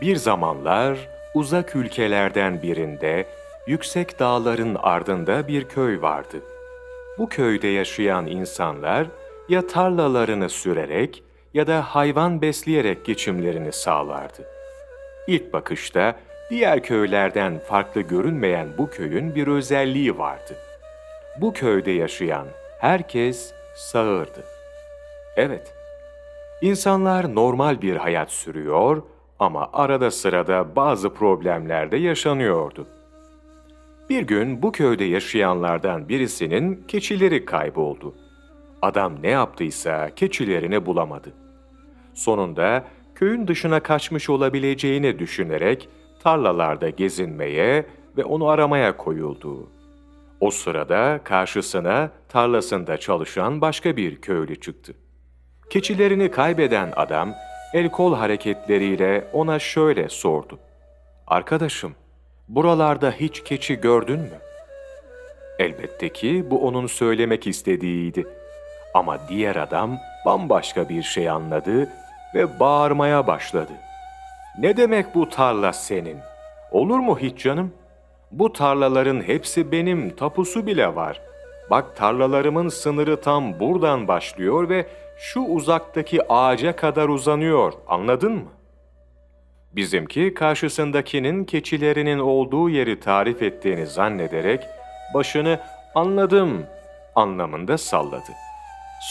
Bir zamanlar uzak ülkelerden birinde yüksek dağların ardında bir köy vardı. Bu köyde yaşayan insanlar ya tarlalarını sürerek ya da hayvan besleyerek geçimlerini sağlardı. İlk bakışta diğer köylerden farklı görünmeyen bu köyün bir özelliği vardı. Bu köyde yaşayan herkes sağırdı. Evet, insanlar normal bir hayat sürüyor ama arada sırada bazı problemler de yaşanıyordu. Bir gün bu köyde yaşayanlardan birisinin keçileri kayboldu. Adam ne yaptıysa keçilerini bulamadı. Sonunda köyün dışına kaçmış olabileceğini düşünerek tarlalarda gezinmeye ve onu aramaya koyuldu. O sırada karşısına tarlasında çalışan başka bir köylü çıktı. Keçilerini kaybeden adam el kol hareketleriyle ona şöyle sordu. Arkadaşım, buralarda hiç keçi gördün mü? Elbette ki bu onun söylemek istediğiydi. Ama diğer adam bambaşka bir şey anladı ve bağırmaya başladı. Ne demek bu tarla senin? Olur mu hiç canım? Bu tarlaların hepsi benim, tapusu bile var. Bak tarlalarımın sınırı tam buradan başlıyor ve şu uzaktaki ağaca kadar uzanıyor. Anladın mı? Bizimki karşısındakinin keçilerinin olduğu yeri tarif ettiğini zannederek başını anladım anlamında salladı.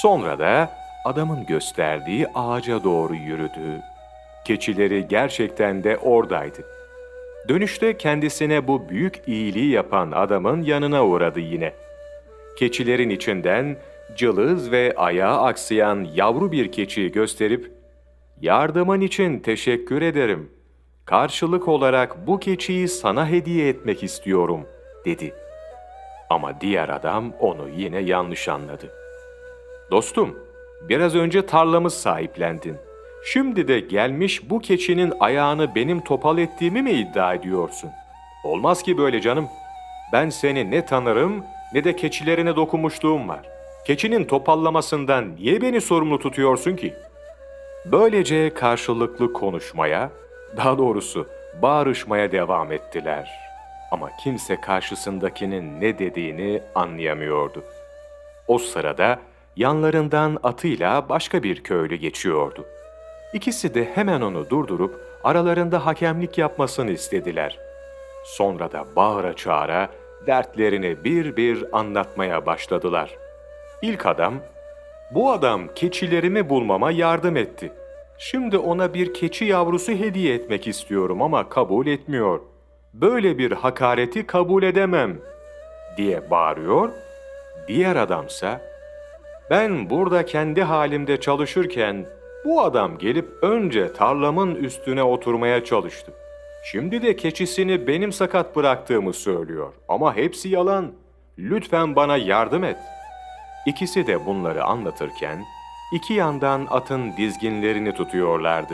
Sonra da adamın gösterdiği ağaca doğru yürüdü. Keçileri gerçekten de oradaydı. Dönüşte kendisine bu büyük iyiliği yapan adamın yanına uğradı yine. Keçilerin içinden cılız ve ayağı aksayan yavru bir keçiyi gösterip Yardımın için teşekkür ederim. Karşılık olarak bu keçiyi sana hediye etmek istiyorum, dedi. Ama diğer adam onu yine yanlış anladı. Dostum, biraz önce tarlamı sahiplendin. Şimdi de gelmiş bu keçinin ayağını benim topal ettiğimi mi iddia ediyorsun? Olmaz ki böyle canım. Ben seni ne tanırım ne de keçilerine dokunmuşluğum var. Keçinin topallamasından niye beni sorumlu tutuyorsun ki?'' Böylece karşılıklı konuşmaya, daha doğrusu bağırışmaya devam ettiler. Ama kimse karşısındakinin ne dediğini anlayamıyordu. O sırada yanlarından atıyla başka bir köylü geçiyordu. İkisi de hemen onu durdurup aralarında hakemlik yapmasını istediler. Sonra da bağıra çağıra dertlerini bir bir anlatmaya başladılar. İlk adam bu adam keçilerimi bulmama yardım etti. Şimdi ona bir keçi yavrusu hediye etmek istiyorum ama kabul etmiyor. Böyle bir hakareti kabul edemem diye bağırıyor. Diğer adamsa ben burada kendi halimde çalışırken bu adam gelip önce tarlamın üstüne oturmaya çalıştı. Şimdi de keçisini benim sakat bıraktığımı söylüyor ama hepsi yalan. Lütfen bana yardım et.'' İkisi de bunları anlatırken iki yandan atın dizginlerini tutuyorlardı.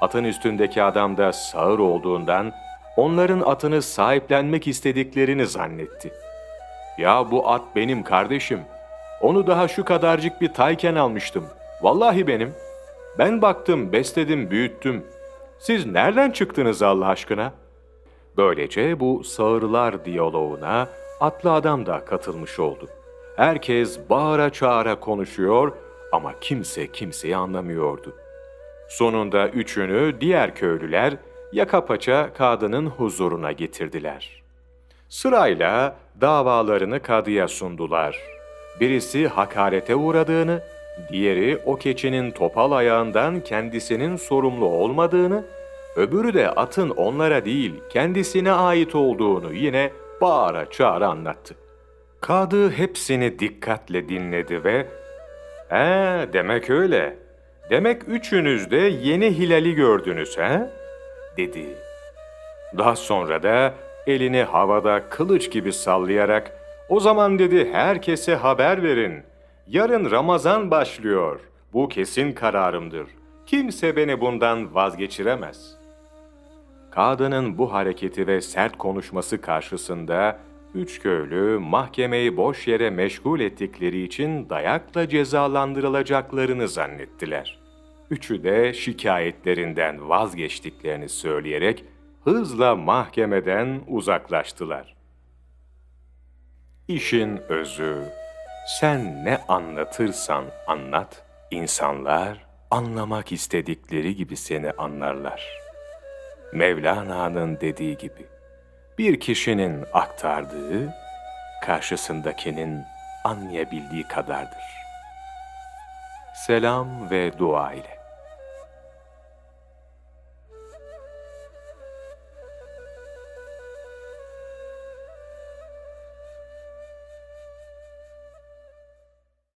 Atın üstündeki adam da sağır olduğundan onların atını sahiplenmek istediklerini zannetti. Ya bu at benim kardeşim. Onu daha şu kadarcık bir tayken almıştım. Vallahi benim. Ben baktım, besledim, büyüttüm. Siz nereden çıktınız Allah aşkına? Böylece bu sağırlar diyaloğuna atlı adam da katılmış oldu. Herkes bağıra çağıra konuşuyor ama kimse kimseyi anlamıyordu. Sonunda üçünü diğer köylüler yaka paça kadının huzuruna getirdiler. Sırayla davalarını kadıya sundular. Birisi hakarete uğradığını, diğeri o keçinin topal ayağından kendisinin sorumlu olmadığını, öbürü de atın onlara değil kendisine ait olduğunu yine bağıra çağıra anlattı. Kadı hepsini dikkatle dinledi ve ''He demek öyle. Demek üçünüz de yeni hilali gördünüz he?'' dedi. Daha sonra da elini havada kılıç gibi sallayarak ''O zaman dedi herkese haber verin. Yarın Ramazan başlıyor. Bu kesin kararımdır. Kimse beni bundan vazgeçiremez.'' Kadının bu hareketi ve sert konuşması karşısında Üç köylü mahkemeyi boş yere meşgul ettikleri için dayakla cezalandırılacaklarını zannettiler. Üçü de şikayetlerinden vazgeçtiklerini söyleyerek hızla mahkemeden uzaklaştılar. İşin özü, sen ne anlatırsan anlat, insanlar anlamak istedikleri gibi seni anlarlar. Mevlana'nın dediği gibi, bir kişinin aktardığı, karşısındakinin anlayabildiği kadardır. Selam ve dua ile.